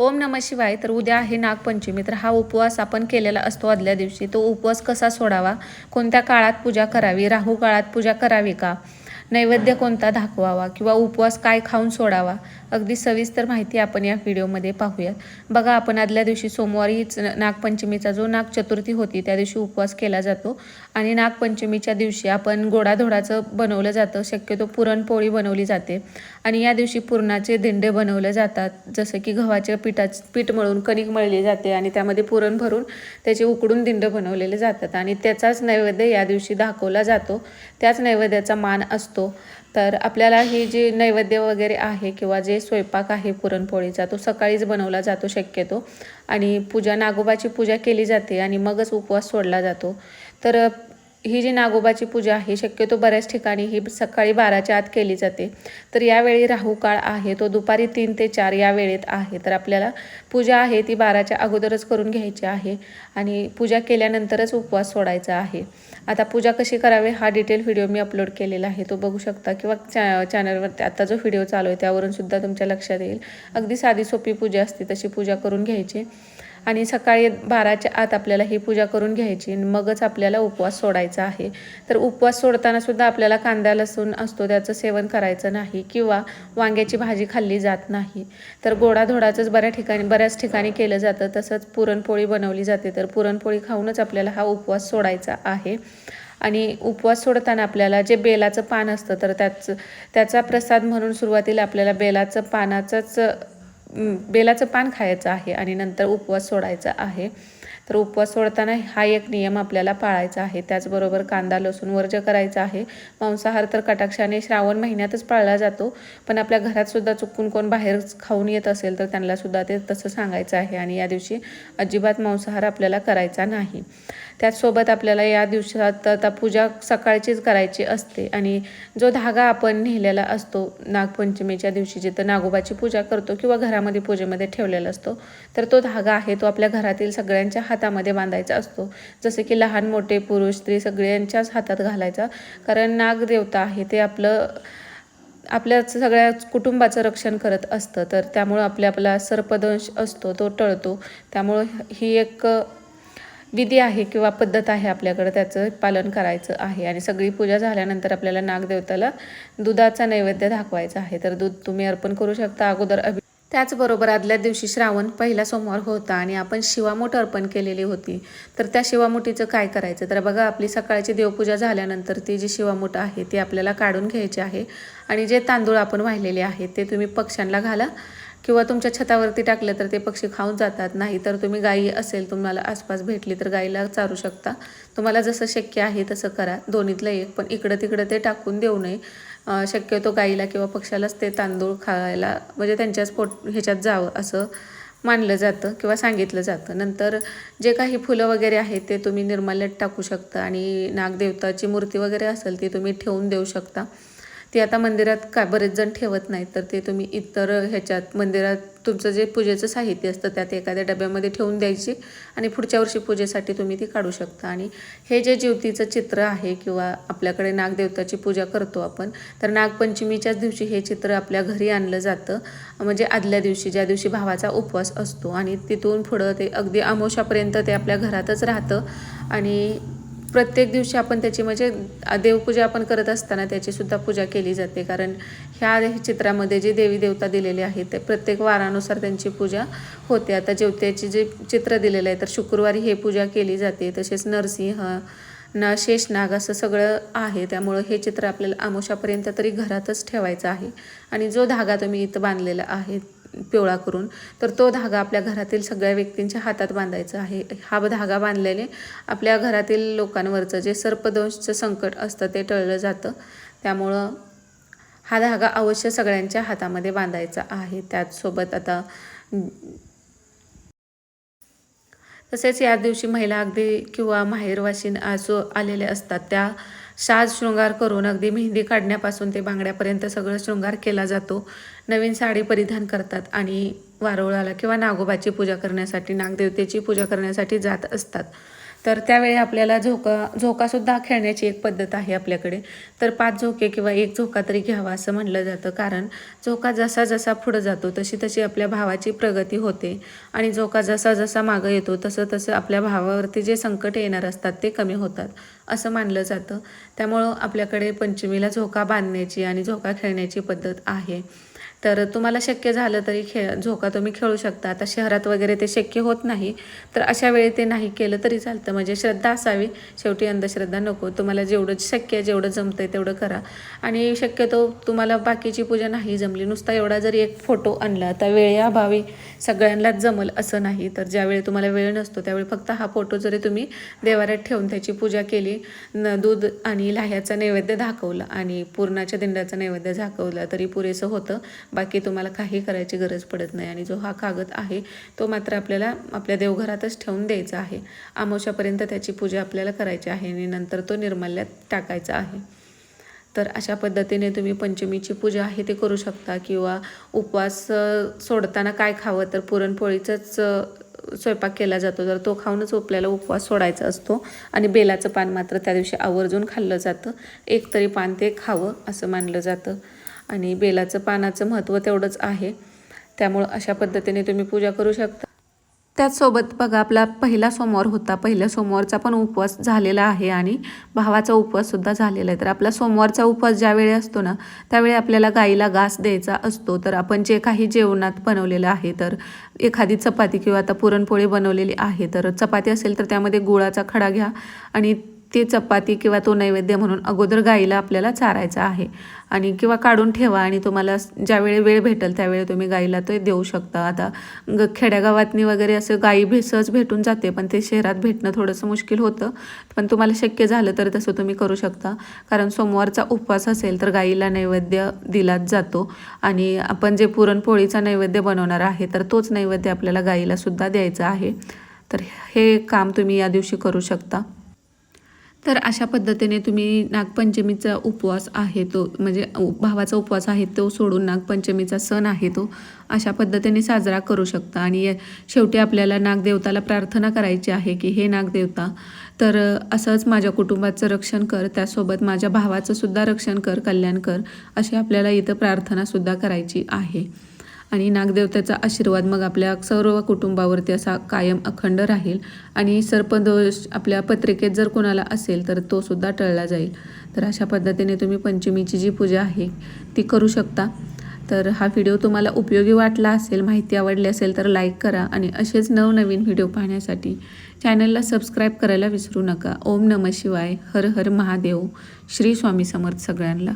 ओम नम शिवाय तर उद्या आहे नागपंचमी तर हा उपवास आपण केलेला असतो आदल्या दिवशी. तो उपवास कसा सोडावा? कोणत्या काळात पूजा करावी? राहू काळात पूजा करावी का? नैवेद्य कोणता दाखवावा किंवा उपवास काय खाऊन सोडावा? अगदी सविस्तर माहिती आपण या व्हिडिओमध्ये पाहूयात. बघा आपण आदल्या दिवशी सोमवारीच नागपंचमीचा जो नाग चतुर्थी होती त्या दिवशी उपवास केला जातो. आणि नागपंचमीच्या दिवशी आपण गोडाधोडाचं बनवलं जातं. शक्यतो पुरणपोळी बनवली जाते. आणि या दिवशी पुरणाचे दिंडे बनवले जातात. जसं की गव्हाच्या पिठाच पीठ मळून कणिक मळली जाते आणि त्यामध्ये पुरण भरून त्याचे उकडून दिंड बनवलेले जातात. आणि त्याचाच नैवेद्य या दिवशी दाखवला जातो. त्याच नैवेद्याचा मान असतो. तर आपल्याला हे जे नैवेद्य वगैरे आहे किंवा जे स्वयंपाक आहे पुरणपोळीचा तो सकाळीच बनवला जातो शक्यतो. आणि पूजा नागोबाची पूजा केली जाते आणि मगच उपवास सोडला जातो. तर ही जी नागोबाची पूजा आहे शक्यतो बऱ्याच ठिकाणी ही सकाळी बाराच्या आत केली जाते. तर यावेळी राहू काळ आहे तो दुपारी तीन ते चार या वेळेत आहे. तर आपल्याला पूजा आहे ती बाराच्या अगोदरच करून घ्यायची आहे आणि पूजा केल्यानंतरच उपवास सोडायचा आहे. आता पूजा कशी करावी हा डिटेल व्हिडिओ मी अपलोड केलेला आहे. तो बघू शकता किंवा चॅ चॅनलवर आता जो व्हिडिओ चालू आहे त्यावरून सुद्धा तुमच्या लक्षात येईल. अगदी साधी सोपी पूजा असते तशी पूजा करून घ्यायची. आणि सकाळी बाराच्या आत आपल्याला ही पूजा करून घ्यायची मगच आपल्याला उपवास सोडायचा आहे. तर उपवास सोडताना सुद्धा आपल्याला कांदा लसूण असतो त्याचं सेवन करायचं नाही किंवा वांग्याची भाजी खाल्ली जात नाही. तर गोडाधोडाचंच बऱ्या ठिकाणी बऱ्याच ठिकाणी केलं जातं. तसंच पुरणपोळी बनवली जाते. तर पुरणपोळी खाऊनच आपल्याला हा उपवास सोडायचा आहे. आणि उपवास सोडताना आपल्याला जे बेलाचं पान असतं तर त्याचं त्याचा प्रसाद म्हणून सुरुवातीला आपल्याला बेलाचं पानाचंच बेलाचं पान खायचं आहे आणि नंतर उपवास सोडायचा आहे. तर उपवास सोडताना हा एक नियम आपल्याला पाळायचा आहे. त्याचबरोबर कांदा लसूण वर्ज करायचा आहे. मांसाहार तर कटाक्षाने श्रावण महिन्यातच पाळला जातो. पण आपल्या घरातसुद्धा चुकून कोण बाहेर खाऊन येत असेल तर त्यांनासुद्धा ते तसं सांगायचं आहे. आणि या दिवशी अजिबात मांसाहार आपल्याला करायचा नाही. त्याचसोबत आपल्याला या दिवसात आता पूजा सकाळचीच करायची असते. आणि जो धागा आपण नेलेला असतो नागपंचमीच्या दिवशी जिथं नागोबाची पूजा करतो किंवा घरामध्ये पूजेमध्ये ठेवलेला असतो तर तो धागा आहे तो आपल्या घरातील सगळ्यांच्या हात हातामध्ये बांधायचा असतो. जसे की लहान मोठे पुरुष स्त्री सगळ्यांच्याच हातात घालायचा. कारण नागदेवता आहे ते आपलं आपल्या सगळ्या कुटुंबाचं रक्षण करत असतं. तर त्यामुळं आपल्या आपला सर्पदंश असतो तो टळतो. त्यामुळं ही एक विधी आहे किंवा पद्धत आहे आपल्याकडं त्याचं पालन करायचं आहे. आणि सगळी पूजा झाल्यानंतर आपल्याला नागदेवताला दुधाचा नैवेद्य दाखवायचा आहे. तर दूध तुम्ही अर्पण करू शकता. अगोदर अभि त्याचबरोबर आदल्या दिवशी श्रावण पहिला सोमवार होता आणि आपण शिवामूठ अर्पण केलेली होती. तर त्या शिवामुठीचं काय करायचं? तर बघा आपली सकाळची देवपूजा झाल्यानंतर ती जी शिवामूठ आहे ती आपल्याला काढून घ्यायची आहे. आणि जे तांदूळ आपण वाहिलेले आहेत ते तुम्ही पक्ष्यांना घाला किंवा तुमच्या छतावरती टाकलं तर ते पक्षी खाऊन जातात. नाही तर तुम्ही गाई असेल तुम्हाला आसपास भेटली तर गाईला चारू शकता. तुम्हाला जसं शक्य आहे तसं करा. दोन्हीतलं एक पण इकडं तिकडं ते टाकून देऊ नये. शक्यतो गाईला किंवा पक्ष्यालाच ते तांदूळ खायला म्हणजे त्यांच्याच पोट ह्याच्यात जावं असं मानलं जातं किंवा सांगितलं जातं. नंतर जे काही फुलं वगैरे आहेत ते तुम्ही निर्माल्यात टाकू शकता आणि नागदेवताची मूर्ती वगैरे असेल ती तुम्ही ठेवून देऊ शकता. ती आता मंदिरात काय बरेच जण ठेवत नाहीत तर ते तुम्ही इतर ह्याच्यात मंदिरात तुमचं जे पूजेचं साहित्य असतं त्यात एखाद्या डब्यामध्ये ठेवून द्यायची आणि पुढच्या वर्षी पूजेसाठी तुम्ही ती काढू शकता. आणि हे जे ज्योतीचं चित्र आहे किंवा आपल्याकडे नागदेवताची पूजा करतो आपण तर नागपंचमीच्याच दिवशी हे चित्र आपल्या घरी आणलं जातं. म्हणजे आदल्या दिवशी ज्या दिवशी भावाचा उपवास असतो आणि तिथून पुढं ते अगदी आमोशापर्यंत ते आपल्या घरातच राहतं. आणि प्रत्येक दिवशी आपण त्याची म्हणजे देवपूजा आपण करत असताना त्याचीसुद्धा पूजा केली जाते. कारण ह्या चित्रामध्ये जे देवी देवता दिलेले आहेत ते प्रत्येक वारानुसार त्यांची पूजा होते. आता ज्योत्याची जे चित्र दिलेलं आहे तर शुक्रवारी हे पूजा केली जाते. तसेच नरसिंह ना शेषनाग असं सगळं आहे. त्यामुळं हे चित्र आपल्याला आमोशापर्यंत तरी घरातच ठेवायचं आहे. आणि जो धागा तुम्ही इथं बांधलेला आहे पिवळा करून तर तो धागा आपल्या घरातील सगळ्या व्यक्तींच्या हातात बांधायचा आहे. हा धागा बांधलेले आपल्या घरातील लोकांवरचं जे सर्पदंशचं संकट असतं ते टळलं जातं. त्यामुळं हा धागा अवश्य सगळ्यांच्या हातामध्ये बांधायचा आहे. त्याचसोबत आता तसेच या दिवशी महिला अगदी किंवा माहेरवाशीन असो आलेले असतात. त्या साज शृंगार करून अगदी मेहंदी काढण्यापासून ते बांगड्यापर्यंत सगळं शृंगार केला जातो. नवीन साडी परिधान करतात आणि वारोळाला किंवा नागोबाची पूजा करण्यासाठी नागदेवतेची पूजा करण्यासाठी जात असतात. तर त्यावेळी आपल्याला झोका झोकासुद्धा खेळण्याची एक पद्धत आहे आपल्याकडे. तर पाच झोके किंवा एक झोका तरी घ्यावा असं म्हटलं जातं. कारण झोका जसा जसा पुढं जातो तशी तशी आपल्या भावाची प्रगती होते. आणि झोका जसा जसा मागं येतो तसं तसं आपल्या भावावरती जे संकट येणार असतात ते कमी होतात असं मानलं जातं. त्यामुळं आपल्याकडे पंचमीला झोका बांधण्याची आणि झोका खेळण्याची पद्धत आहे. तर तुम्हाला शक्य झालं तरी खेळ झोका तुम्ही खेळू शकता. आता शहरात वगैरे ते शक्य होत नाही. तर अशा वेळी ते नाही केलं तरी चालतं. म्हणजे श्रद्धा असावी. शेवटी अंधश्रद्धा नको. तुम्हाला जेवढं शक्य आहे जेवढं जमतं आहे तेवढं करा. आणि शक्यतो तुम्हाला बाकीची पूजा नाही जमली. नुसता एवढा जरी एक फोटो आणला तर वेळेअभावी सगळ्यांनाच जमल असं नाही. तर ज्यावेळी तुम्हाला वेळ नसतो त्यावेळी फक्त हा फोटो जरी तुम्ही देवाऱ्यात ठेवून त्याची पूजा केली न दूध आणि लाह्याचा नैवेद्य दाखवला आणि पूर्णाच्या दिंडाचा नैवेद्य दाखवला तरी पुरेसं होतं. बाकी तुम्हाला काही करायची गरज पडत नाही. आणि जो हा कागद आहे तो मात्र आपल्याला आपल्या देवघरातच ठेवून द्यायचा आहे. आमोशापर्यंत त्याची पूजा आपल्याला करायची आहे आणि नंतर तो निर्माल्यात टाकायचा आहे. तर अशा पद्धतीने तुम्ही पंचमीची पूजा आहे ते करू शकता किंवा उपवास सोडताना काय खावं तर पुरणपोळीचंच स्वयंपाक केला जातो. तर तो खाऊनच आपल्याला उपवास सोडायचा असतो आणि बेलाचं पान मात्र त्या दिवशी आवर्जून खाल्लं जातं. एक तरी पान ते खावं असं मानलं जातं. आणि बेलाचं पानाचं महत्त्व तेवढंच आहे. त्यामुळं अशा पद्धतीने तुम्ही पूजा करू शकता. त्याचसोबत बघा आपला पहिला सोमवार होता. पहिल्या सोमवारचा पण उपवास झालेला आहे आणि भावाचा उपवाससुद्धा झालेला आहे. तर आपला सोमवारचा उपवास ज्यावेळी असतो ना त्यावेळी आपल्याला गाईला घास द्यायचा असतो. तर आपण जे काही जेवणात बनवलेलं आहे तर एखादी चपाती किंवा आता पुरणपोळी बनवलेली आहे तर चपाती असेल तर त्यामध्ये गुळाचा खडा घ्या आणि ती चपाती किंवा तो नैवेद्य म्हणून अगोदर गाईला आपल्याला चारायचा आहे. आणि किंवा काढून ठेवा आणि तुम्हाला ज्यावेळी वेळ भेटेल त्यावेळी तुम्ही गाईला ते देऊ शकता. आता ग खेड्यागावातनी वगैरे असं गाई भे सहज भेटून जाते पण ते शहरात भेटणं थोडंसं मुश्किल होतं. पण तुम्हाला शक्य झालं तर तसं तुम्ही करू शकता. कारण सोमवारचा उपवास असेल तर गाईला नैवेद्य दिलाच जातो. आणि आपण जे पुरणपोळीचा नैवेद्य बनवणार आहे तर तोच नैवेद्य आपल्याला गाईलासुद्धा द्यायचा आहे. तर हे काम तुम्ही या दिवशी करू शकता. तर अशा पद्धतीने तुम्ही नागपंचमीचा उपवास आहे तो म्हणजे उ- भावाचा उपवास आहे तो सोडून नागपंचमीचा सण आहे तो अशा पद्धतीने साजरा करू शकता. आणि या- शेवटी आपल्याला नागदेवताला प्रार्थना करायची आहे की हे नागदेवता तर असंच माझ्या कुटुंबाचं रक्षण कर त्यासोबत माझ्या भावाचं सुद्धा रक्षण कर कल्याण कर अशी आपल्याला इथं प्रार्थनासुद्धा करायची आहे. आणि नागदेवतेचा आशीर्वाद मग आपल्या सर्व कुटुंबावरती असा कायम अखंड राहील. आणि सर्पदोष आपल्या पत्रिकेत जर कोणाला असेल तर तो सुद्धा टळला जाईल. तर अशा पद्धतीने तुम्ही पंचमीची जी पूजा आहे ती करू शकता. तर हा व्हिडिओ तुम्हाला उपयोगी वाटला असेल माहिती आवडली असेल तर लाईक करा. आणि असेच नवनवीन व्हिडिओ पाहण्यासाठी चॅनलला सबस्क्राईब करायला विसरू नका. ओम नम शिवाय. हर हर महादेव. श्री स्वामी समर्थ सगळ्यांना.